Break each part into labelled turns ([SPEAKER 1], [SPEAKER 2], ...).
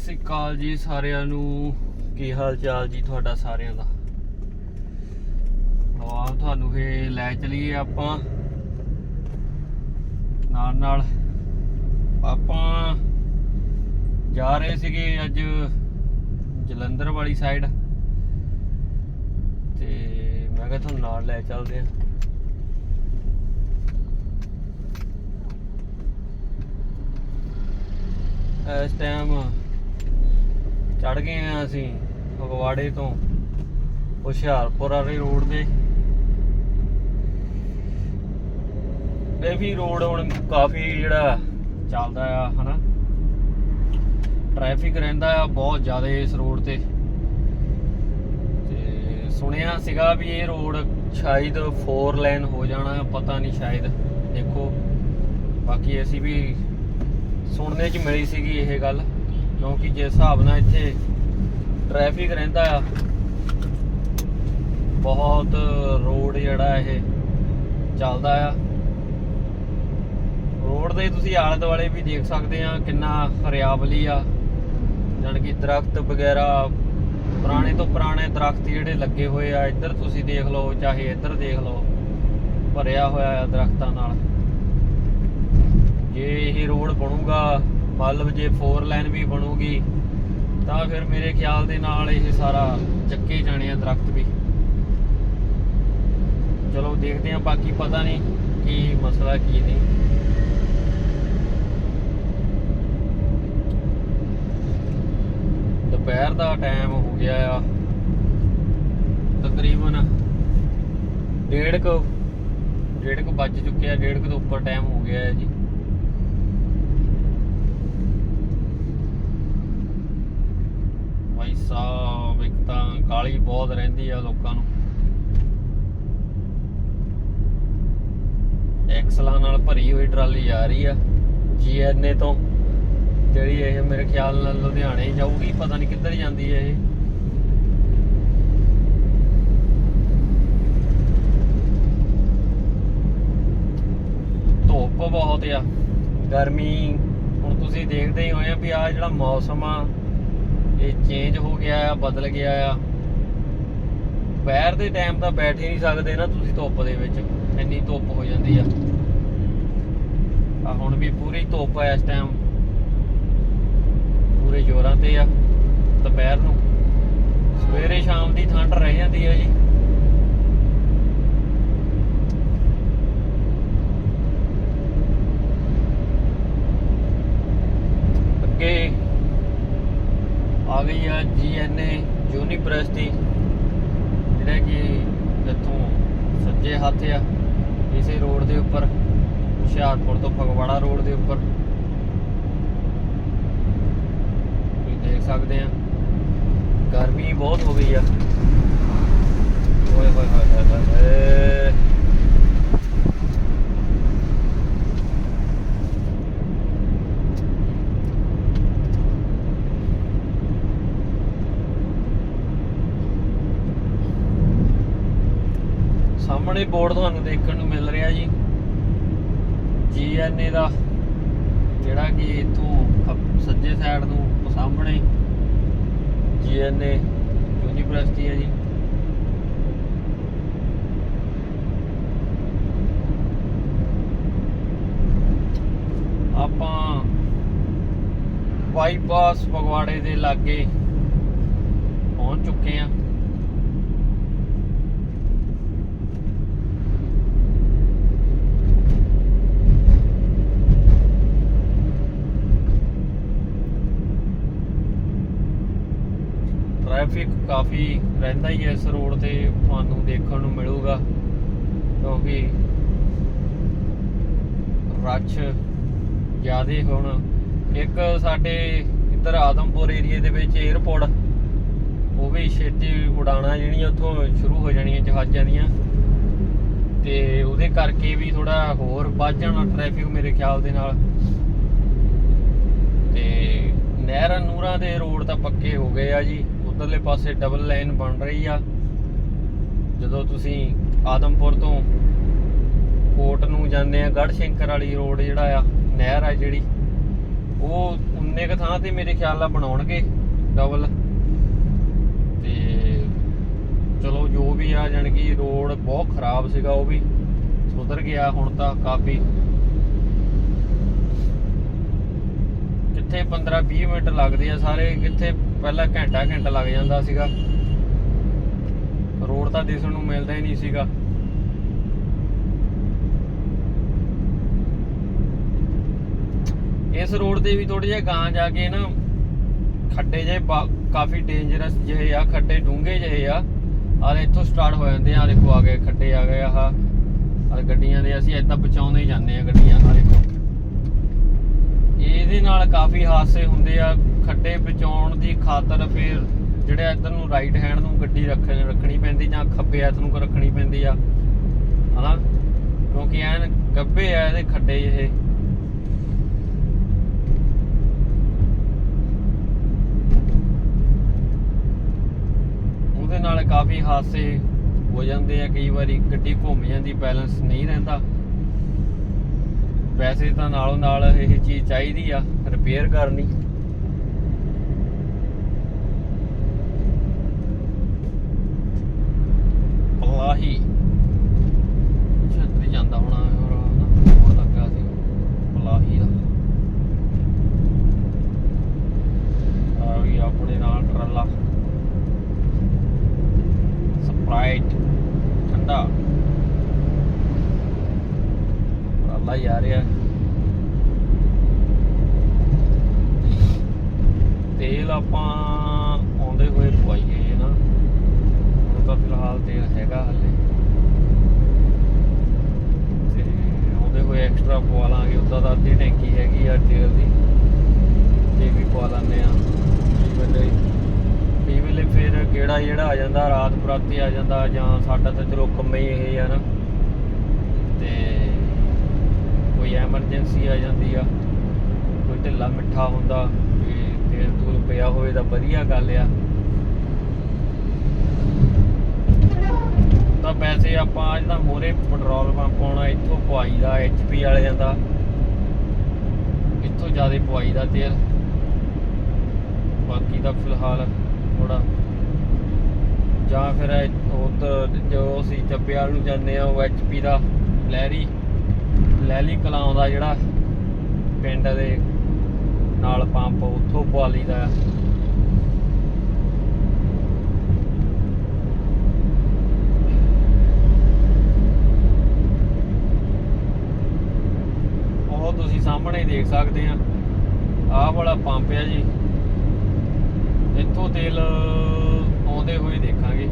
[SPEAKER 1] ਸ੍ਰੀ ਅਕਾਲ ਜੀ ਸਾਰਿਆਂ ਨੂੰ। ਕੀ ਹਾਲ ਚਾਲ ਜੀ ਤੁਹਾਡਾ ਸਾਰਿਆਂ ਦਾ? ਲਓ ਤੁਹਾਨੂੰ ਫੇ ਲੈ ਚਲੀਏ ਆਪਾਂ। ਨਾਲ ਨਾਲ ਆਪਾਂ ਜਾ ਰਹੇ ਸੀਗੇ ਅੱਜ ਜਲੰਧਰ ਵਾਲੀ ਸਾਈਡ ਤੇ ਮੈਂ ਕਿਹਾ ਤੁਹਾਨੂੰ ਨਾਲ ਲੈ ਚੱਲਦੇ ਆ। ਇਸ ਟਾਈਮ ਚੜ ਗਏ ਆ ਅਸੀਂ, ਫਗਵਾੜੇ ਤੋਂ, ਹੁਸ਼ਿਆਰਪੁਰ ਵਾਲੇ ਰੋਡ ਦੇ ਇਹ ਵੀ ਰੋਡ ਹੁਣ ਕਾਫੀ ਜਿਹੜਾ ਚੱਲਦਾ ਆ, ਹਨਾ? ਟ੍ਰੈਫਿਕ ਰਹਿੰਦਾ ਆ ਬਹੁਤ ਜ਼ਿਆਦਾ ਇਸ ਰੋਡ ਤੇ। ਤੇ ਸੁਣਿਆ ਸੀਗਾ ਵੀ ਇਹ ਰੋਡ ਸ਼ਾਇਦ 4 ਲਾਈਨ ਹੋ ਜਾਣਾ, ਪਤਾ ਨਹੀਂ ਸ਼ਾਇਦ, ਦੇਖੋ। ਬਾਕੀ ਅਸੀਂ ਵੀ ਸੁਣਨੇ 'ਚ ਮਿਲੀ ਸੀਗੀ ਇਹ ਗੱਲ। ਕਿਉਂਕਿ ਜਿਸ ਹਿਸਾਬ ਨਾਲ ਇੱਥੇ ਟ੍ਰੈਫਿਕ ਰਹਿੰਦਾ ਆ, ਬਹੁਤ ਰੋਡ ਜਿਹੜਾ ਇਹ ਚੱਲਦਾ ਆ। ਰੋਡ ਦੇ ਤੁਸੀਂ ਆਲੇ ਦੁਆਲੇ ਵੀ ਦੇਖ ਸਕਦੇ ਆ ਕਿੰਨਾ ਹਰਿਆਵਲੀ ਆ, ਜਾਣੀ ਕਿ ਦਰਖਤ ਵਗੈਰਾ, ਪੁਰਾਣੇ ਤੋਂ ਪੁਰਾਣੇ ਦਰਖਤ ਜਿਹੜੇ ਲੱਗੇ ਹੋਏ ਆ, ਇੱਧਰ ਤੁਸੀਂ ਦੇਖ ਲਓ, ਚਾਹੇ ਇੱਧਰ ਦੇਖ ਲਓ, ਭਰਿਆ ਹੋਇਆ ਆ ਦਰਖਤਾਂ ਨਾਲ। ਜੇ ਇਹ ਰੋਡ ਬਣੂਗਾ ਮਤਲਬ ਜੇ 4 ਲਾਈਨ ਵੀ ਬਣੂਗੀ, ਤਾਂ ਫਿਰ ਮੇਰੇ ਖਿਆਲ ਦੇ ਨਾਲ ਇਹ ਸਾਰਾ ਚੱਕੇ ਜਾਣੇ ਆ ਦਰਖਤ ਵੀ। ਚਲੋ ਦੇਖਦੇ ਆ ਬਾਕੀ ਪਤਾ ਨਹੀਂ ਕੀ ਮਸਲਾ, ਕੀ ਨਹੀਂ। ਦੁਪਹਿਰ ਦਾ ਟਾਈਮ ਹੋ ਗਿਆ ਆ। ਤਕਰੀਬਨ ਡੇਢ ਕੁ ਡੇਢ ਕੁ ਵੱਜ ਚੁੱਕਿਆ, ਡੇਢ ਕੁ ਤੋਂ ਉੱਪਰ ਟਾਈਮ ਹੋ ਗਿਆ ਹੈ ਜੀ। ਭਾਈ ਇੱਕ ਤਾਂ ਕਾਲੀ ਬਹੁਤ ਰਹਿੰਦੀ ਆ ਲੋਕਾਂ ਨੂੰ। ਐਕਸਲਾਂ ਨਾਲ ਭਰੀ ਹੋਈ ਟਰਾਲੀ ਆ ਰਹੀ ਆ, ਜੀਐਨਏ ਤੋਂ। ਜਿਹੜੀ ਇਹ ਮੇਰੇ ਖਿਆਲ ਨਾਲ ਲੁਧਿਆਣੇ ਜਾਊਗੀ, ਪਤਾ ਨਹੀਂ ਕਿੱਧਰ ਜਾਂਦੀ ਹੈ ਇਹ। ਧੁੱਪ ਬਹੁਤ ਆ। ਗਰਮੀ, ਹੁਣ ਤੁਸੀਂ ਦੇਖਦੇ ਹੀ ਹੋਏ ਆ ਵੀ ਆ ਜਿਹੜਾ ਮੌਸਮ ਆ ਇਹ ਚੇਂਜ ਹੋ ਗਿਆ ਆ, ਬਦਲ ਗਿਆ ਆ। ਦੁਪਹਿਰ ਦੇ ਟਾਈਮ ਤਾਂ ਬੈਠ ਹੀ ਨਹੀਂ ਸਕਦੇ ਨਾ ਤੁਸੀਂ ਧੁੱਪ ਦੇ ਵਿੱਚ। ਇੰਨੀ ਧੁੱਪ ਹੋ ਜਾਂਦੀ ਆ। ਆ ਹੁਣ ਵੀ ਪੂਰੀ ਧੁੱਪ ਆ ਇਸ ਟਾਈਮ ਪੂਰੇ ਜ਼ੋਰਾਂ ਤੇ ਆ, ਦੁਪਹਿਰ ਨੂੰ। ਸਵੇਰੇ ਸ਼ਾਮ ਦੀ ਠੰਡ ਰਹਿ ਜਾਂਦੀ ਆ ਜੀ। ਅੱਗੇ ਆ ਗਈ ਆ ਜੀਐਨਏ ਯੂਨੀਵਰਸਿਟੀ ਜਿਹੜਾ ਕਿ ਇੱਥੋਂ ਸੱਜੇ ਹੱਥ ਆ, ਇਸੇ ਰੋਡ ਦੇ ਉੱਪਰ, ਹੁਸ਼ਿਆਰਪੁਰ ਤੋਂ ਫਗਵਾੜਾ ਰੋਡ ਦੇ ਉੱਪਰ। ਤੁਸੀਂ ਦੇਖ ਸਕਦੇ ਆ, ਗਰਮੀ ਬਹੁਤ ਹੋ ਗਈ ਆ। ਓਏ ਹੋਏ ਹੋਏ ਹੋਏ ਹੋਏ ਹੋਏ ਸਾਹਮਣੇ ਬੋਰਡ ਤੁਹਾਨੂੰ ਦੇਖਣ ਨੂੰ ਮਿਲ ਰਿਹਾ ਜੀ। ਜੀਐਨਏ ਦਾ, ਜਿਹੜਾ ਕਿ ਇਥੋਂ ਸੱਜੇ ਸਾਈਡ ਨੂੰ ਸਾਹਮਣੇ ਜੀਐਨਏ ਯੂਨੀਵਰਸਿਟੀ ਹੈ ਜੀ। ਆਪਾਂ ਬਾਈਪਾਸ ਫਗਵਾੜੇ ਦੇ ਲਾਗੇ ਪਹੁੰਚ ਚੁੱਕੇ ਹਾਂ। ਟ੍ਰੈਫਿਕ ਕਾਫੀ ਰਹਿੰਦਾ ਹੀ ਹੈ ਇਸ ਰੋਡ ਤੇ, ਤੁਹਾਨੂੰ ਦੇਖਣ ਨੂੰ ਮਿਲੂਗਾ, ਕਿਉਂਕਿ ਰਸ਼ ਜ਼ਿਆਦੇ ਹੁਣ। ਇੱਕ ਸਾਡੇ ਇੱਧਰ ਆਦਮਪੁਰ ਏਰੀਏ ਦੇ ਵਿੱਚ 에어ਪੋਰਟ ਉਹ ਵੀ ਛੇਤੀ ਉਡਾਣਾ ਜਿਹੜੀਆਂ ਉੱਥੋਂ ਸ਼ੁਰੂ ਹੋ ਜਾਣੀਆਂ ਜਹਾਜ਼ਾਂ ਦੀਆਂ। ਤੇ ਉਹਦੇ ਕਰਕੇ ਵੀ ਥੋੜਾ ਹੋਰ ਵੱਧ ਜਾਣਾ ਟ੍ਰੈਫਿਕ ਮੇਰੇ ਖਿਆਲ ਦੇ ਨਾਲ। ਤੇ ਨਹਿਰਾਂ ਨੂਰਾਂ ਦੇ ਰੋਡ ਤਾਂ ਪੱਕੇ ਹੋ ਗਏ ਆ ਜੀ। ਉਧਰਲੇ ਪਾਸੇ ਡਬਲ ਲਾਈਨ ਬਣ ਰਹੀ ਆ। ਜਦੋਂ ਤੁਸੀਂ ਆਦਮਪੁਰ ਤੋਂ ਕੋਟ ਨੂੰ ਜਾਂਦੇ ਆ ਗੜ ਸ਼ੰਕਰ ਵਾਲੀ ਰੋਡ ਜਿਹੜਾ ਆ, ਨਹਿਰ ਆ ਜਿਹੜੀ, ਉਹ ਉਨੇ ਕ ਥਾਂ ਤੇ ਮੇਰੇ ਖਿਆਲ ਨਾਲ ਬਣਾਉਣਗੇ ਡਬਲ ਤੇ ਚਲੋ, ਜੋ ਵੀ ਆ, ਜਾਣੀ ਕਿ ਰੋਡ ਬਹੁਤ ਖਰਾਬ ਸੀਗਾ, ਉਹ ਵੀ ਸੁਧਰ ਗਿਆ ਹੁਣ ਤਾਂ ਕਾਫੀ। ਕਿੱਥੇ 15 20 ਮਿੰਟ ਲੱਗਦੇ ਆ ਸਾਰੇ, ਕਿੱਥੇ ਪਹਿਲਾਂ ਘੰਟਾ ਘੰਟਾ ਲੱਗ ਜਾਂਦਾ ਸੀਗਾ। ਰੋਡ ਤਾਂ ਦਿਸਣ ਨੂੰ ਮਿਲਦਾ ਹੀ ਨਹੀਂ ਸੀਗਾ। ਇਸ ਰੋਡ ਤੇ ਵੀ ਥੋੜੇ ਜਿਹਾ ਗਾਂ ਜਾ ਕੇ ਨਾ, ਖੱਡੇ ਜਿਹੇ ਕਾਫੀ ਡੇਂਜਰਸ ਜਿਹੇ ਆ, ਖੱਡੇ ਡੂੰਘੇ ਜਿਹੇ ਆ। ਆਹ ਇੱਥੋਂ ਸਟਾਰਟ ਹੋ ਜਾਂਦੇ ਆ ਦੇਖੋ ਆ ਗਏ, ਖੱਡੇ ਆ ਗਏ ਆਹ। ਆਹ ਗੱਡੀਆਂ ਦੇ ਅਸੀਂ ਏਦਾਂ ਬਚਾਉਂਦੇ ਹੀ ਜਾਂਦੇ ਆ ਗੱਡੀਆਂ, ਆਹ ਦੇਖੋ। ਇਹਦੇ ਨਾਲ ਕਾਫੀ ਹਾਦਸੇ ਹੁੰਦੇ ਆ ਖੱਡੇ ਬਚਾਉਣ ਦੀ ਖਾਤਰ ਫਿਰ ਜਿਹੜੇ ਇੱਧਰ ਨੂੰ ਰਾਈਟ ਹੈਂਡ ਨੂੰ ਗੱਡੀ ਰੱਖ ਰੱਖਣੀ ਪੈਂਦੀ ਜਾਂ ਖੱਬੇ ਹੱਥ ਨੂੰ ਰੱਖਣੀ ਪੈਂਦੀ ਆ। ਹਨਾ? ਕਿਉਂਕਿ ਐਨ ਗੱਬੇ ਆ ਇਹਦੇ ਖੱਡੇ ਇਹ। ਉਹਦੇ ਨਾਲ ਕਾਫੀ ਹਾਦਸੇ ਹੋ ਜਾਂਦੇ ਆ, ਕਈ ਵਾਰੀ ਗੱਡੀ ਘੁੰਮ ਜਾਂਦੀ ਬੈਲੈਂਸ ਨਹੀਂ ਰਹਿੰਦਾ। ਵੈਸੇ ਤਾਂ ਨਾਲੋਂ ਨਾਲ ਇਹ ਚੀਜ਼ ਚਾਹੀਦੀ ਆ ਰਿਪੇਅਰ ਕਰਨੀ। ਪਲਾਹੀ ਛੱਤਰੀ ਜਾਂਦਾ ਹੋਣਾ ਹੋਰ ਨਾ ਹੋਰ ਲੱਗਾ ਸੀ। ਪਲਾਹੀ ਦਾ। ਆ ਵੀ ਆਪਣੇ ਨਾਲ ਟਰਾਲਾ। ਸਪਰਾਈਟ ਠੰਡਾ। ਟਰਾਲਾ ਹੀ ਆ ਰਿਹਾ। ਤੇਲ ਆਪਾਂ ਆਉਂਦੇ ਹੋਏ ਪਵਾਈਏ। ਤਾਂ ਫਿਲਹਾਲ ਤੇਲ ਹੈਗਾ ਹਲੇ। ਤੇ ਆਉਂਦੇ ਹੋਏ ਐਕਸਟਰਾ ਪਵਾ ਲਾਂਗੇ। ਉਦਾਂ ਤਾਂ ਅੱਧੀ ਟੈਂਕੀ ਹੈਗੀ ਆ ਤੇਲ ਦੀ। ਇਹ ਵੀ ਪਵਾ ਲੈਂਦੇ ਆ। ਕਈ ਵੇਲੇ ਕਈ ਵੇਲੇ ਫਿਰ ਗੇੜਾ ਜਿਹੜਾ ਆ ਜਾਂਦਾ, ਰਾਤ ਬਰਾਤੀ ਆ ਜਾਂਦਾ ਜਾਂ ਸਾਡਾ ਤਾਂ ਚਲੋ ਕੰਮ ਹੀ ਇਹ ਆ ਨਾ। ਤੇ ਕੋਈ ਐਮਰਜੈਂਸੀ ਆ ਜਾਂਦੀ ਆ। ਕੋਈ ਢਿੱਲਾ ਮਿੱਠਾ ਹੁੰਦਾ ਵੀ ਤੇਲ ਤੂਲ ਪਿਆ ਹੋਵੇ ਤਾਂ ਵਧੀਆ ਗੱਲ ਆ। ਤਾਂ ਪੈਸੇ ਆਪਾਂ ਜਿਹੜਾ ਮੋਰੇ ਪੈਟਰੋਲ ਪੰਪ ਆਉਣਾ, ਇੱਥੋਂ ਪਵਾਈ ਪਵਾਈਦਾ ਐਚਪੀ ਵਾਲਿਆਂ ਦਾ। ਇੱਥੋਂ ਜ਼ਿਆਦਾ ਪਵਾਈਦਾ ਤੇਲ। ਬਾਕੀ ਤਾਂ ਫਿਲਹਾਲ ਥੋੜਾ ਜਾਂ ਫਿਰ ਉਧਰ ਜੋ ਅਸੀਂ ਚੱਬਿਆਲ ਨੂੰ ਜਾਂਦੇ ਆ ਉਹ ਐਚਪੀ ਦਾ ਲਹਿਰੀ ਲਹਿਰੀ ਕਲਾਂ ਦਾ ਜਿਹੜਾ ਪਿੰਡ ਦੇ ਨਾਲ ਪੰਪ, ਉੱਥੋਂ ਪਵਾ ਲਈਦਾ ਆ ਉਹ ਤੁਸੀਂ ਸਾਹਮਣੇ ਦੇਖ ਸਕਦੇ ਆ। ਆਹ ਵਾਲਾ ਪੰਪ ਆ ਜੀ। ਇੱਥੋਂ ਤੇਲ ਆਉਂਦੇ ਹੋਏ ਦੇਖਾਂਗੇ।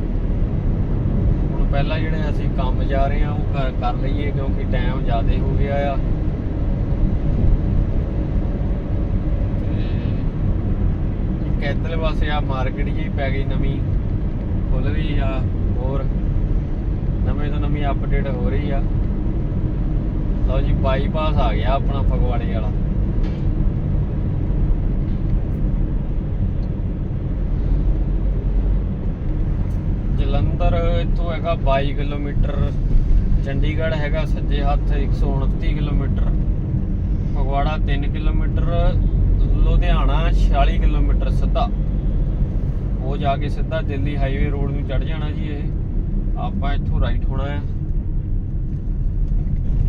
[SPEAKER 1] ਹੁਣ ਪਹਿਲਾਂ ਜਿਹੜੇ ਅਸੀਂ ਕੰਮ ਜਾ ਰਹੇ ਆ, ਉਹ ਕਰ- ਕਰ ਲਈਏ, ਕਿਉਂਕਿ ਟਾਈਮ ਜ਼ਿਆਦਾ ਹੋ ਗਿਆ ਆ। ਤੇ ਇੱਕ ਇੱਧਰਲੇ ਪਾਸੇ ਆ ਮਾਰਕੀਟ ਜੀ ਪੈ ਗਈ ਨਵੀਂ। ਖੁੱਲ ਰਹੀ ਆ, ਹੋਰ। ਨਵੇਂ ਤੋਂ ਨਵੀਂ ਅਪਡੇਟ ਹੋ ਰਹੀ ਆ। ਲਓ ਜੀ ਬਾਈਪਾਸ ਆ ਗਿਆ ਆਪਣਾ ਫਗਵਾੜੇ ਵਾਲਾ। ਜਲੰਧਰ ਇੱਥੋਂ ਹੈਗਾ 22 ਕਿਲੋਮੀਟਰ, ਚੰਡੀਗੜ੍ਹ ਹੈਗਾ ਸੱਜੇ ਹੱਥ 129 kilometre, Phagwara 3 kilometre, Ludhiana 46 kilometre ਸਿੱਧਾ। ਉਹ ਜਾ ਕੇ ਸਿੱਧਾ ਦਿੱਲੀ ਹਾਈਵੇ ਰੋਡ ਨੂੰ ਚੜ ਜਾਣਾ ਜੀ ਇਹ। ਆਪਾਂ ਇੱਥੋਂ ਰਾਈਟ ਹੋਣਾ ਹੈ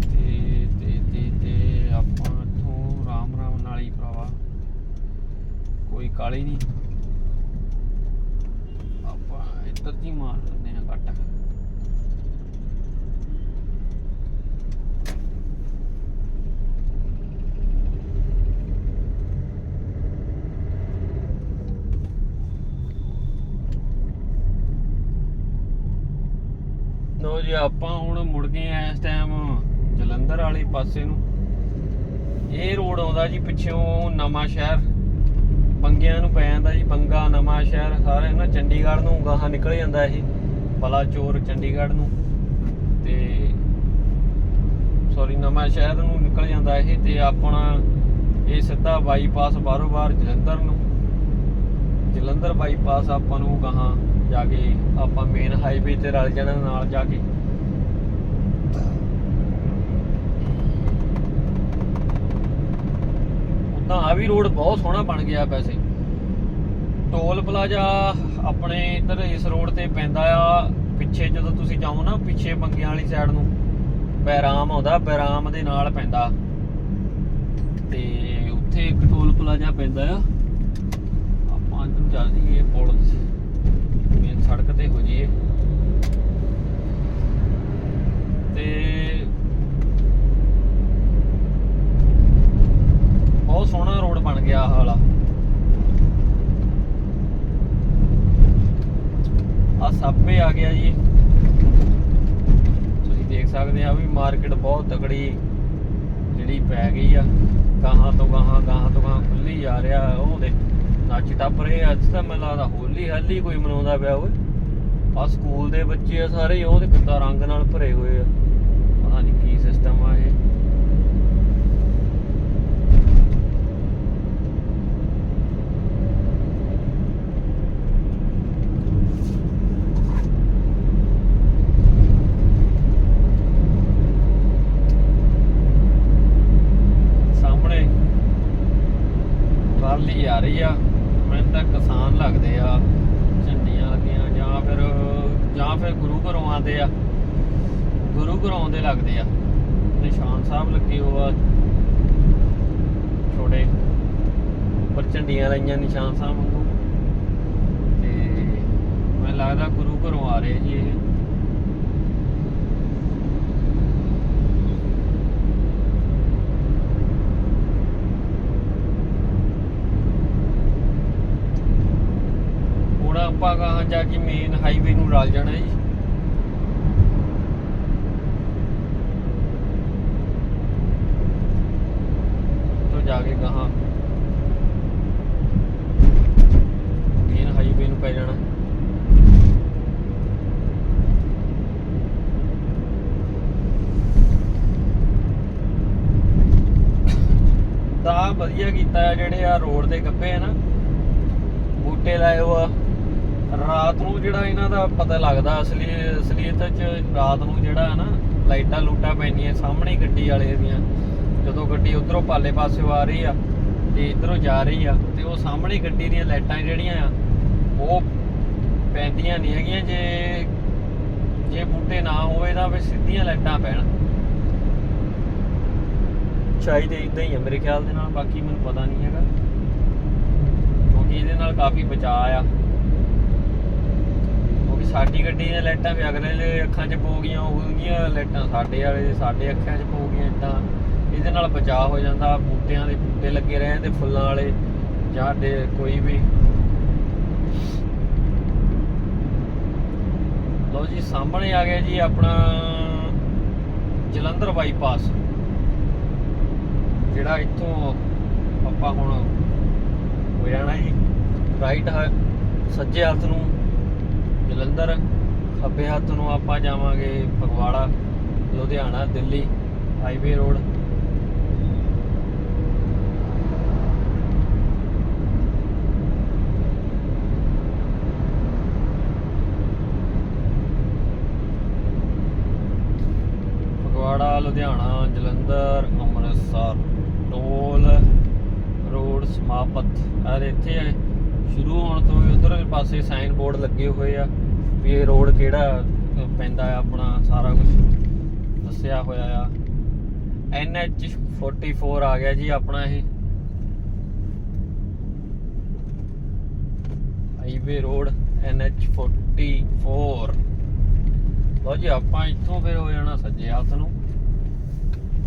[SPEAKER 1] ਤੇ ਤੇ ਤੇ ਤੇ ਆਪਾਂ ਇੱਥੋਂ ਰਾਮ ਰਾਮ ਨਾਲ ਹੀ ਭਰਾਵਾ ਕੋਈ ਕਾਲੀ ਨਹੀਂ। ਆਪਾਂ ਇੱਧਰ ਦੀ ਮਾਰ ਲੈਂਦੇ ਆ ਕੱਟ ਲੋ ਜੀ, ਆਪਾਂ ਹੁਣ ਮੁੜ ਗਏ ਆ ਇਸ ਟਾਈਮ ਜਲੰਧਰ ਵਾਲੇ ਪਾਸੇ ਨੂੰ। ਇਹ ਰੋਡ ਆਉਂਦਾ ਜੀ ਪਿੱਛੋਂ ਨਵਾਂ ਸ਼ਹਿਰ ਬੰਗਿਆਂ ਨੂੰ ਪੈ ਜਾਂਦਾ ਜੀ, ਬੰਗਾ, ਨਵਾਂ ਸ਼ਹਿਰ, ਸਾਰੇ ਨਾ ਚੰਡੀਗੜ੍ਹ ਨੂੰ ਗਾਹਾਂ ਨਿਕਲ ਜਾਂਦਾ ਇਹ ਬਲਾਚੋਰ ਚੰਡੀਗੜ੍ਹ ਨੂੰ। ਤੇ ਸੌਰੀ ਨਵਾਂ ਸ਼ਹਿਰ ਨੂੰ ਨਿਕਲ ਜਾਂਦਾ ਇਹ ਤੇ ਆਪਣਾ ਇਹ ਸਿੱਧਾ ਬਾਈਪਾਸ ਬਾਰੋ ਬਾਰ ਜਲੰਧਰ ਨੂੰ। ਜਲੰਧਰ ਬਾਈਪਾਸ ਆਪਾਂ ਨੂੰ ਗਾਹਾਂ ਜਾ ਕੇ ਆਪਾਂ ਮੇਨ ਹਾਈਵੇ ਤੇ ਰਲ ਜਾਣਾ ਨਾਲ ਜਾ ਕੇ। ਉਦਾਂ ਆ ਵੀ ਰੋਡ ਬਹੁਤ ਸੋਹਣਾ ਬਣ ਗਿਆ ਵੈਸੇ। ਟੋਲ ਪਲਾਜ਼ਾ ਆਪਣੇ ਇੱਧਰ ਇਸ ਰੋਡ ਤੇ ਪੈਂਦਾ ਆ, ਪਿੱਛੇ ਜਦੋਂ ਤੁਸੀਂ ਜਾਓ ਨਾ, ਪਿੱਛੇ ਬੰਗਿਆਂ ਵਾਲੀ ਸਾਈਡ ਨੂੰ, ਬੈਰਾਮ ਆਉਂਦਾ, ਬੈਰਾਮ ਦੇ ਨਾਲ ਪੈਂਦਾ। ਤੇ ਉੱਥੇ ਇੱਕ ਟੋਲ ਪਲਾਜ਼ਾ ਪੈਂਦਾ ਆ। ਆਪਾਂ ਅੰਦਰ ਚੱਲ ਜਾਈਏ ਪੁਲ ਮੇਨ ਸੜਕ ਤੇ ਹੋ ਜਾਈਏ। ਤੇ ਬਹੁਤ ਸੋਹਣਾ ਰੋਡ ਬਣ ਗਿਆ ਆਹ ਵਾਲਾ। ਆ ਸਾਪੇ ਆ ਗਿਆ ਜੀ। ਤੁਸੀਂ ਦੇਖ ਸਕਦੇ ਆ ਵੀ ਮਾਰਕੀਟ ਬਹੁਤ ਤਕੜੀ ਜਿਹੜੀ ਪੈ ਗਈ ਆ। ਗਾਹਾਂ ਤੋਂ ਗਾਹਾਂ ਗਾਹਾਂ ਤੋਂ ਗਾਹਾਂ ਖੁੱਲੀ ਜਾ ਰਿਹਾ ਉਹ ਦੇ ਨੱਚ ਟੱਪ ਰਹੇ ਆ। ਅੱਜ ਤਾਂ ਮੈਨੂੰ ਲੱਗਦਾ ਹੋਲੀ ਹੱਲੀ ਕੋਈ ਮਨਾਉਂਦਾ ਪਿਆ ਓਏ ਆ ਸਕੂਲ ਦੇ ਬੱਚੇ ਆ ਸਾਰੇ, ਉਹ ਤੇ ਕਿੱਦਾਂ ਰੰਗ ਨਾਲ ਭਰੇ ਹੋਏ ਆ। ਪਤਾ ਨਹੀਂ ਕੀ ਸਿਸਟਮ ਆ ਇਹ ਸਾਹਮਣੇ ਟਰਾਲੀ ਆ ਰਹੀ ਆ। ਮੈਨੂੰ ਤਾਂ ਕਿਸਾਨ ਲੱਗਦੇ ਆ, ਝੰਡੀਆਂ ਲੱਗੀਆਂ, ਜਾਂ ਫਿਰ ਜਾਂ ਫਿਰ ਗੁਰੂ ਘਰੋਂ ਆਉਂਦੇ ਆ। ਗੁਰੂ ਘਰੋਂ ਆਉਂਦੇ ਲੱਗਦੇ ਆ। ਨਿਸ਼ਾਨ ਸਾਹਿਬ ਲੱਗੇ ਹੋ ਆ। ਛੋਟੇ ਉੱਪਰ ਝੰਡੀਆਂ ਲਾਈਆਂ ਨਿਸ਼ਾਨ ਸਾਹਿਬ ਵਾਂਗੂ। ਤੇ ਮੈਨੂੰ ਲੱਗਦਾ ਗੁਰੂ ਘਰੋਂ ਆ ਰਹੇ ਜੀ ਇਹ ਹੁਣ ਆਪਾਂ ਕਹਾਂ ਜਾ ਕੇ ਮੇਨ ਹਾਈਵੇ ਨੂੰ ਰਲ ਜਾਣਾ ਜੀ। ਤੋਂ ਜਾ ਕੇ ਕਹਾਂ ਮੇਨ ਹਾਈਵੇ ਨੂੰ ਪੈ ਜਾਣਾ। ਤਾਂ ਵਧੀਆ ਕੀਤਾ ਹੈ ਜਿਹੜੇ ਆ ਰੋਡ ਦੇ ਗੱਪੇ ਆ ਨਾ, ਬੂਟੇ ਲਾਏ ਹੋ ਆ। ਰਾਤ ਨੂੰ ਜਿਹੜਾ ਇਹਨਾਂ ਦਾ ਪਤਾ ਲੱਗਦਾ, ਅਸਲੀ ਅਸਲੀਅਤ ਚ ਰਾਤ ਨੂੰ ਜਿਹੜਾ ਹੈ ਨਾ, ਲਾਈਟਾਂ ਲੂਟਾਂ ਪੈਂਦੀਆਂ ਸਾਹਮਣੇ ਗੱਡੀ ਵਾਲੇ ਦੀਆਂ। ਜਦੋਂ ਗੱਡੀ ਉਧਰੋਂ ਪਾਲੇ ਪਾਸਿਓਂ ਆ ਰਹੀ ਆ ਤੇ ਇਧਰੋਂ ਜਾ ਰਹੀ ਆ ਤੇ ਉਹ ਸਾਹਮਣੇ ਗੱਡੀ ਦੀਆਂ ਲਾਈਟਾਂ ਜਿਹੜੀਆਂ ਆ, ਉਹ ਪੈਂਦੀਆਂ ਨਹੀਂ ਹੈਗੀਆਂ। ਜੇ ਜੇ ਬੂਟੇ ਨਾ ਹੋਵੇ ਤਾਂ ਫਿਰ ਸਿੱਧੀਆਂ ਲਾਈਟਾਂ ਪੈਣ। ਸ਼ਾਇਦ ਇਦਾਂ ਹੀ ਆ ਮੇਰੇ ਖਿਆਲ ਦੇ ਨਾਲ, ਬਾਕੀ ਮੈਨੂੰ ਪਤਾ ਨਹੀਂ ਹੈਗਾ। ਕਿਉਂਕਿ ਇਹਦੇ ਨਾਲ ਕਾਫੀ ਬਚਾਅ ਆ। ਸਾਡੀ ਗੱਡੀ ਦੀਆਂ ਲਾਈਟਾਂ ਵੀ ਅਗਲੇ ਦੇ ਅੱਖਾਂ 'ਚ ਪਊ ਗਈਆਂ ਉਹਦੀਆਂ ਲਾਈਟਾਂ ਸਾਡੇ ਵਾਲੇ ਦੇ, ਸਾਡੇ ਅੱਖਾਂ 'ਚ ਪਊ ਗਈਆਂ ਇਦਾਂ ਇਹਦੇ ਨਾਲ ਬਚਾਅ ਹੋ ਜਾਂਦਾ, ਬੂਟਿਆਂ ਦੇ ਬੂਟੇ ਲੱਗੇ ਰਹੇ ਤੇ ਫੁੱਲਾਂ ਵਾਲੇ, ਜਾਂ ਦੇ ਕੋਈ ਵੀ। ਲਓ ਜੀ, ਸਾਹਮਣੇ ਆ ਗਿਆ ਜੀ ਆਪਣਾ ਜਲੰਧਰ ਬਾਈਪਾਸ। ਜਿਹੜਾ ਇੱਥੋਂ ਆਪਾਂ ਹੁਣ ਹੋ ਜਾਣਾ ਜੀ ਰਾਈਟ ਸੱਜੇ ਹੱਥ ਨੂੰ ਜਲੰਧਰ। ਖੱਬੇ ਹੱਥ ਨੂੰ ਆਪਾਂ ਜਾਵਾਂਗੇ Phagwara, Ludhiana, Delhi highway road Phagwara, Ludhiana, Jalandhar, Amritsar, toll, road ਸਮਾਪਤ। ਆ ਇੱਥੇ ਹੈ। ਸ਼ੁਰੂ ਹੋਣ ਤੋਂ ਹੀ ਉਧਰ ਪਾਸੇ ਸਾਈਨ ਬੋਰਡ ਲੱਗੇ ਹੋਏ ਆ ਵੀ ਇਹ ਰੋਡ ਕਿਹੜਾ ਪੈਂਦਾ ਆ ਆਪਣਾ ਸਾਰਾ ਕੁਝ ਦੱਸਿਆ ਹੋਇਆ ਆ। NH 44 ਆ ਗਿਆ ਜੀ ਆਪਣਾ ਇਹ। ਹਾਈਵੇ ਰੋਡ NH 44 ਲਓ ਜੀ, ਆਪਾਂ ਇੱਥੋਂ ਫਿਰ ਹੋ ਜਾਣਾ ਸੱਜੇ ਹੱਥ ਨੂੰ।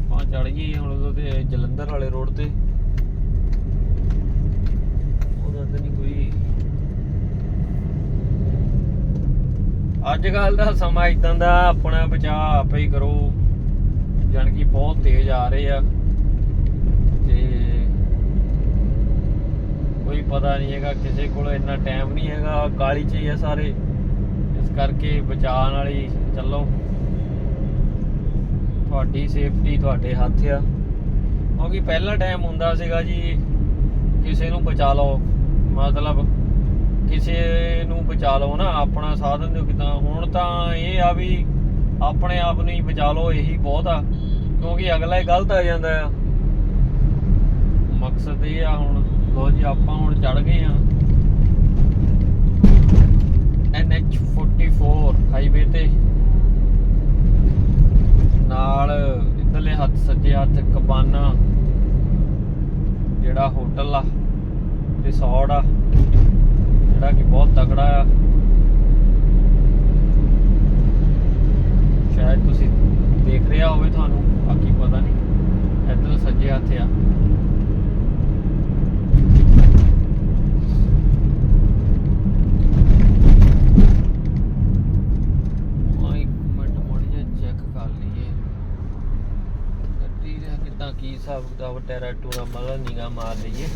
[SPEAKER 1] ਆਪਾਂ ਚੜ ਗਏ ਹੁਣ ਉਹਦੇ ਜਲੰਧਰ ਵਾਲੇ ਰੋਡ ਤੇ ਉਹਦਾ ਤਾਂ ਨਹੀਂ ਕੋਈ ਅੱਜ ਕੱਲ ਦਾ ਸਮਾਂ ਇਦਾਂ ਦਾ, ਆਪਣਾ ਬਚਾਅ ਆਪੇ ਹੀ ਕਰੋ। ਜਾਣੀ ਕਿ ਬਹੁਤ ਤੇਜ਼ ਆ ਰਹੇ ਆ। ਤੇ ਕੋਈ ਪਤਾ ਨਹੀਂ ਹੈਗਾ, ਕਿਸੇ ਕੋਲ ਇੰਨਾ ਟਾਈਮ ਨਹੀਂ ਹੈਗਾ। ਕਾਲੀ ਚ ਹੀ ਆ ਸਾਰੇ। ਇਸ ਕਰਕੇ ਬਚਾਅ ਨਾਲ ਹੀ ਚੱਲੋ। ਤੁਹਾਡੀ ਸੇਫਟੀ ਤੁਹਾਡੇ ਹੱਥ ਆ। ਕਿਉਂਕਿ ਪਹਿਲਾ ਟਾਈਮ ਹੁੰਦਾ ਸੀਗਾ ਜੀ, ਕਿਸੇ ਨੂੰ ਬਚਾ ਲਓ। ਮਤਲਬ ਕਿਸੇ ਨੂੰ ਬਚਾ ਲਓ ਨਾ, ਆਪਣਾ ਸਾਧਨ ਦਿਓ ਕਿਦਾਂ। ਹੁਣ ਤਾਂ ਇਹ ਆ ਵੀ ਆਪਣੇ ਆਪ ਨੂੰ ਹੀ ਬਚਾ ਲਓ, ਇਹੀ ਬਹੁਤ ਆ। ਕਿਉਂਕਿ ਅਗਲਾ ਹੀ ਗਲਤ ਆ ਜਾਂਦਾ ਆ। ਮਕਸਦ ਇਹ ਆ ਹੁਣ ਲੋ ਜੀ, ਆਪਾਂ ਹੁਣ ਚੜ ਗਏ ਆ। NH44 ਹਾਈਵੇ ਤੇ। ਨਾਲ ਇਧਰਲੇ ਹੱਥ ਸੱਜੇ ਹੱਥ ਕਬਾਨਾ ਜਿਹੜਾ ਹੋਟਲ ਆ, ਰਿਸੋਰਟ ਆ। ਜਿਹੜਾ ਕਿ ਬਹੁਤ ਤਕੜਾ ਆ। ਸ਼ਾਇਦ ਤੁਸੀਂ ਦੇਖ ਰਿਹਾ ਹੋਵੇ ਤੁਹਾਨੂੰ, ਬਾਕੀ ਪਤਾ ਨਹੀਂ। ਇੱਧਰ ਸੱਜੇ ਹੱਥ ਆ। ਇੱਕ ਮਿੰਟ ਮੁੜ ਚੈੱਕ ਕਰ ਲਈਏ। ਗੱਡੀ ਦਾ ਕਿਦਾਂ, ਕੀ ਹਿਸਾਬ ਕਿਤਾਬ ਟੈਰਾ ਟੂਰਾ ਮਲਾ ਨਿਗਾ ਮਾਰ ਲਈਏ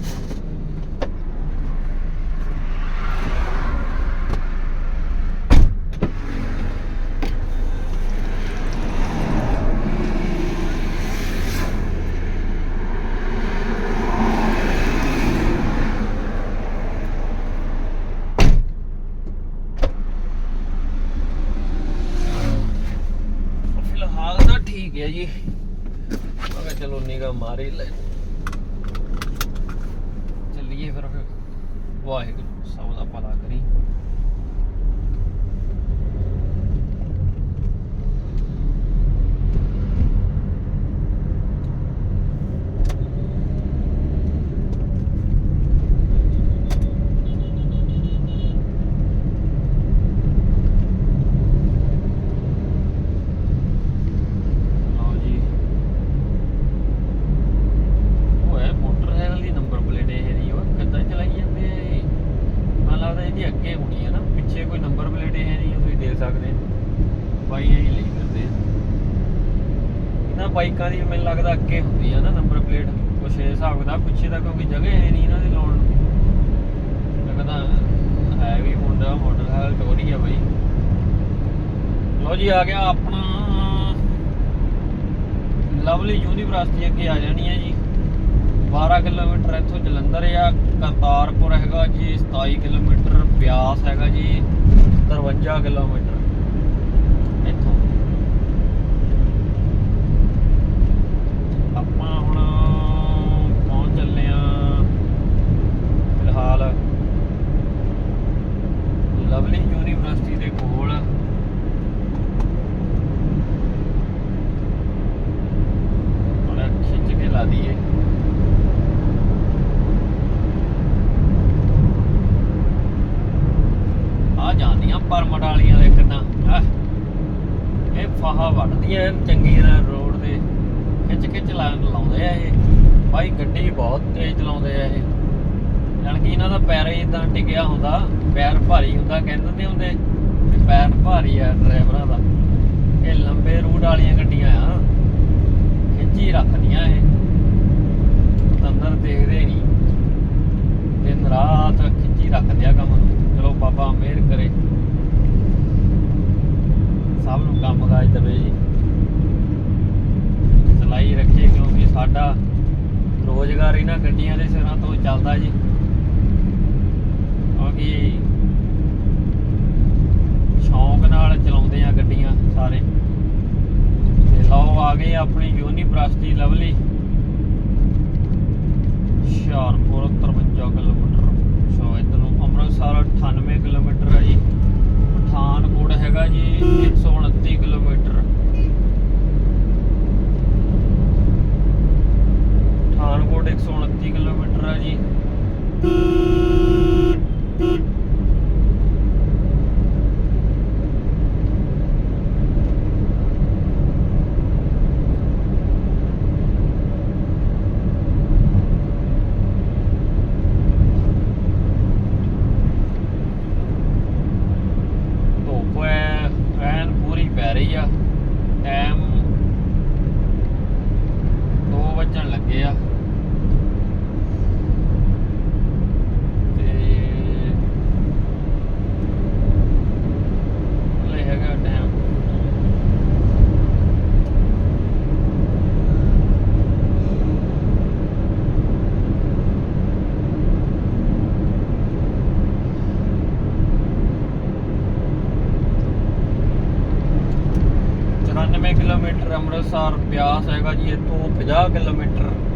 [SPEAKER 1] ਫਿਲਹਾਲ ਤਾਂ ਠੀਕ ਹੈ ਜੀ ਮੈਂ ਕਿਹਾ ਚਲੋ ਨਿਗਾ ਮਾਰੀ ਲੈ ਚੱਲੀਏ ਫਿਰ ਫਿਰ ਵਾਹਿਗੁਰੂ ਸਭ ਦਾ ਭਲਾ ਕਰੀ ਲਓ ਜੀ ਓਏ ਮੋਟਰਸਾਈਕਲ ਦੀ ਨੰਬਰ ਪਲੇਟ ਇਹ ਨਹੀਂ ਉਹ ਕਿੱਦਾਂ ਚਲਾਈ ਜਾਂਦੇ ਆ ਇਹ ਮੈਨੂੰ ਲੱਗਦਾ ਇਹਦੀ ਅੱਗੇ ਹੋਣੀ ਹੈ ਨਾ ਪਿੱਛੇ ਕੋਈ ਨੰਬਰ ਪਲੇਟ ਇਹ ਨਹੀਂ ਤੁਸੀਂ ਦੇਖ ਸਕਦੇ ਬਾਈ ਇਹ ਲਈ ਫਿਰਦੇ ਆ ਇਹਨਾਂ ਬਾਈਕਾਂ ਦੀ ਮੈਨੂੰ ਲੱਗਦਾ ਅੱਗੇ ਹੁੰਦੀ ਆ ਨਾ ਨੰਬਰ ਪਲੇਟ ਕੁਛ ਇਹ ਹਿਸਾਬ ਦਾ ਪਿੱਛੇ ਤਾਂ ਕਿਉਂਕਿ ਜਗ੍ਹਾ ਹੈ ਨਹੀਂ ਇਹਨਾਂ ਦੀ ਲਾਉਣ ਨੂੰ ਲੱਗਦਾ ਹੈ ਵੀ ਮੁੰਡਾ ਮੋਟਰਸਾਈਕਲ ਟੋਰੀ ਆ ਬਾਈ ਲਓ ਜੀ, ਆ ਗਿਆ ਆਪਣਾ, ਲਵਲੀ ਯੂਨੀਵਰਸਿਟੀ ਅੱਗੇ ਆ ਜਾਣੀ ਹੈ ਜੀ। 12 ਕਿਲੋਮੀਟਰ ਇੱਥੋਂ ਜਲੰਧਰ ਆ, ਕਰਤਾਰਪੁਰ ਹੈਗਾ ਜੀ 27 ਕਿਲੋਮੀਟਰ ਬਿਆਸ ਹੈਗਾ ਜੀ 53 ਕਿਲੋਮੀਟਰ ਇੱਥੋਂ ਆਪਾਂ ਹੁਣ ਪਹੁੰਚ ਚੱਲੇ ਆ ਫਿਲਹਾਲ ਲਵਲੀ ਯੂਨੀਵਰਸਿਟੀ ਦੇ ਕੋਲ ਬੜਾ ਖਿੱਚ ਕੇ ਲਾ ਦਈਏ ਆ ਜਾਂਦੀਆਂ ਪਰਮਟ ਵਾਲੀਆਂ ਦੇ ਕਿੰਨਾ ਆਹ, ਇਹ ਫਾਹਾ ਵੱਢਦੀਆਂ ਐਨ ਚੰਗੀ ਤਰ੍ਹਾਂ ਰੋਡ ਦੇ ਖਿੱਚ ਖਿੱਚ ਲਾ ਲਾਉਂਦੇ ਆ ਇਹ। ਭਾਈ ਗੱਡੀ ਬਹੁਤ ਤੇਜ਼ ਚਲਾਉਂਦੇ ਆ ਇਹ। ਜਾਣ ਕਿ ਇਹਨਾਂ ਦਾ ਪੈਰ ਇਦਾਂ ਟਿਕਿਆ ਹੁੰਦਾ, ਪੈਰ ਭਾਰੀ ਹੁੰਦਾ ਕਹਿੰਦੇ ਨੇ ਹੁੰਦੇ, ਵੀ ਪੈਰ ਭਾਰੀ ਆ ਡਰਾਈਵਰਾਂ ਦਾ। ਇਹ ਲੰਬੇ ਰੂਟ ਵਾਲੀਆਂ ਗੱਡੀਆਂ ਆ। ਖਿੱਚੀ ਰੱਖਦੀਆਂ ਇਹ। ਤੰਦਰ ਦੇਖਦੇ ਨਹੀਂ। ਦਿਨ ਰਾਤ ਖਿੱਚੀ ਰੱਖਦੇ ਆ ਕੰਮ ਨੂੰ। ਚਲੋ ਬਾਬਾ ਮਿਹਰ ਕਰੇ। ਸਭ ਨੂੰ ਕੰਮ ਕਾਜ ਦੇਵੇ ਜੀ। ਸਾਡਾ ਰੋਜ਼ਗਾਰ ਇਹਨਾਂ ਗੱਡੀਆਂ ਦੇ ਸਿਰਾਂ ਤੋਂ ਚੱਲਦਾ ਜੀ। ਕਿਉਂਕਿ ਸ਼ੌਂਕ ਨਾਲ ਚਲਾਉਂਦੇ ਆ ਗੱਡੀਆਂ ਸਾਰੇ। ਤੇ ਲਓ, ਆ ਗਏ ਆਪਣੀ university Lovely. Hoshiarpur 53 kilometre. So ਇੱਧਰ ਨੂੰ ਅੰਮ੍ਰਿਤਸਰ 98 ਕਿਲੋਮੀਟਰ ਹੈ ਜੀ। ਪਠਾਨਕੋਟ ਹੈਗਾ ਜੀ 129 ਕਿਲੋਮੀਟਰ। ਪਠਾਨਕੋਟ 129 ਕਿਲੋਮੀਟਰ ਆ ਜੀ ਧੁੱਪ ਐ ਐਨ ਪੂਰੀ ਪੈ ਰਹੀ ਆ ਟਾਈਮ 2 ਵੱਜਣ ਲੱਗੇ ਆ ਤੇ ਹਲੇ ਹੈਗਾ ਟਾਈਮ ਚੁਰਾਨਵੇਂ ਕਿਲੋਮੀਟਰ ਅੰਮ੍ਰਿਤਸਰ ਬਿਆਸ ਹੈਗਾ ਜੀ ਇੱਥੋਂ 50 ਕਿਲੋਮੀਟਰ।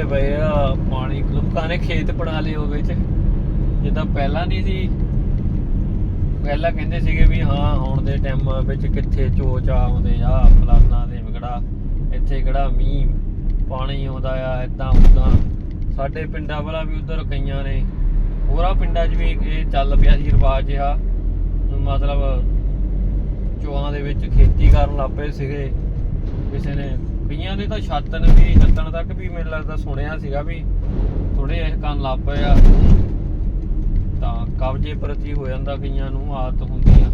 [SPEAKER 1] ਪਏ ਆ ਪਾਣੀ ਲੋਕਾਂ ਨੇ ਖੇਤ ਬਣਾ ਲਏ ਉਹ ਵਿੱਚ ਜਿੱਦਾਂ ਪਹਿਲਾਂ ਨਹੀਂ ਸੀ। ਪਹਿਲਾਂ ਕਹਿੰਦੇ ਸੀਗੇ ਵੀ ਹਾਂ, ਹੁਣ ਦੇ ਟਾਈਮ ਵਿੱਚ ਕਿੱਥੇ ਚੋਚਾ ਆਉਂਦੇ ਆ, ਫਲਾਨਾ ਦੇ ਵਿਗੜਾ ਇੱਥੇ ਕਿਹੜਾ ਮੀਂਹ, ਪਾਣੀ ਆਉਂਦਾ ਆ ਇਦਾਂ ਉਦਾਂ ਸਾਡੇ ਪਿੰਡਾਂ ਵਾਲਾ ਵੀ ਉਧਰ ਕਈਆਂ ਨੇ। ਹੋਰਾਂ ਪਿੰਡਾਂ 'ਚ ਵੀ ਇਹ ਚੱਲ ਪਿਆ ਸੀ ਰਿਵਾਜ ਜਿਹਾ। ਮਤਲਬ ਚੋਆਂ ਦੇ ਵਿੱਚ ਖੇਤੀ ਕਰਨ ਲੱਗ ਪਏ ਸੀਗੇ। ਕਿਸੇ ਨੇ ਕਈਆਂ ਦੇ ਤਾਂ ਛੱਤਨ ਵੀ ਛੱਤਣ ਤੱਕ ਵੀ ਮੈਨੂੰ ਲੱਗਦਾ ਸੁਣਿਆ ਸੀਗਾ ਵੀ ਥੋੜੇ ਇਹ ਕੰਨ ਲੱਗ ਪਏ ਆ। ਤਾਂ ਕਬਜ਼ੇ ਪ੍ਰਤੀ ਹੋ ਜਾਂਦਾ ਕਈਆਂ ਨੂੰ, ਆਦਤ ਹੁੰਦੀ ਆ।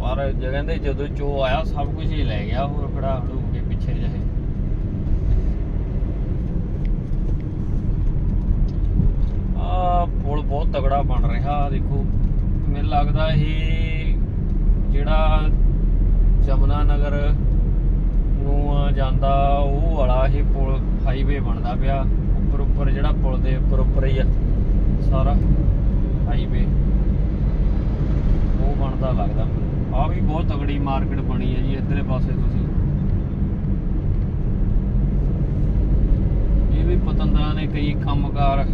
[SPEAKER 1] ਪਰ ਜਗ੍ਹਾ ਜਦੋਂ ਚੋ ਆਇਆ, ਸਭ ਕੁਝ ਹੀ ਲੈ ਗਿਆ, ਹੋਰ ਖੜਾ ਹੜੂ ਕੇ ਪਿੱਛੇ ਜਿਹੇ। ਆ ਪੁਲ ਬਹੁਤ ਤਗੜਾ ਬਣ ਰਿਹਾ, ਦੇਖੋ। ਮੈਨੂੰ ਲੱਗਦਾ ਇਹ ਜਿਹੜਾ ਜਮਨਾ ਨਗਰ ਨੂੰ ਜਾਂਦਾ, ਉਹ ਵਾਲਾ ਇਹ ਪੁਲ ਹਾਈਵੇ ਬਣਦਾ ਪਿਆ। ਉੱਪਰ ਉੱਪਰ ਜਿਹੜਾ ਪੁਲ ਦੇ ਉੱਪਰ ਉੱਪਰ ਹੀ ਆ, ਸਾਰਾ ਹਾਈਵੇ ਉਹ ਬਣਦਾ ਲੱਗਦਾ। ਆ ਵੀ ਬਹੁਤ ਤਗੜੀ ਮਾਰਕੀਟ ਬਣੀ ਹੈ ਜੀ, ਇੱਧਰਲੇ ਪਾਸੇ ਤੁਸੀਂ। ਇਹ ਵੀ ਪਤੰਦਰਾਂ ਨੇ ਕਈ ਕੰਮਕਾਰ